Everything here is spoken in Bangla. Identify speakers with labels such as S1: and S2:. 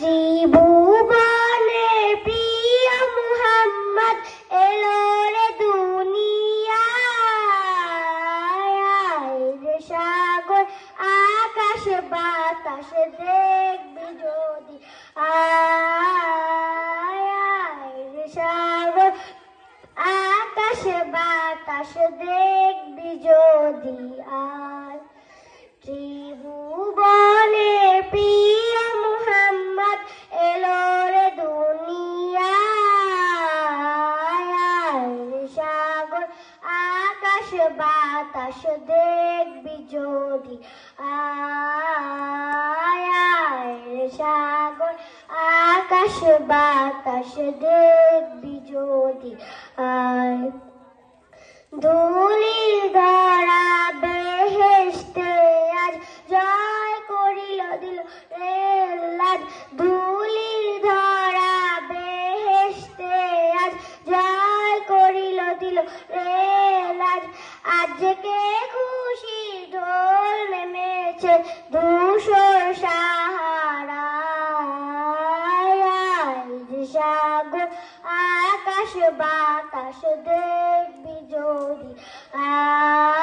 S1: ত্রিভুবনে প্রিয় মুহাম্মদ, এলো রে দুনিয়ায়। সাগর, আকাশ বাতাস দেখবি যদি। আয় সাগর, আকাশ বাতাস দেখবি যদি। আকাশ বাতাস দেখবি যদি। সাগর আকাশ বাতাস দেখবি যদি। আয় ধুলির করিল রে লাজ আজকে খুশি ঢোল নেমেছে ধূসর সাহারায় সাগর, আকাশ বাতাস দেখবি যদি। আ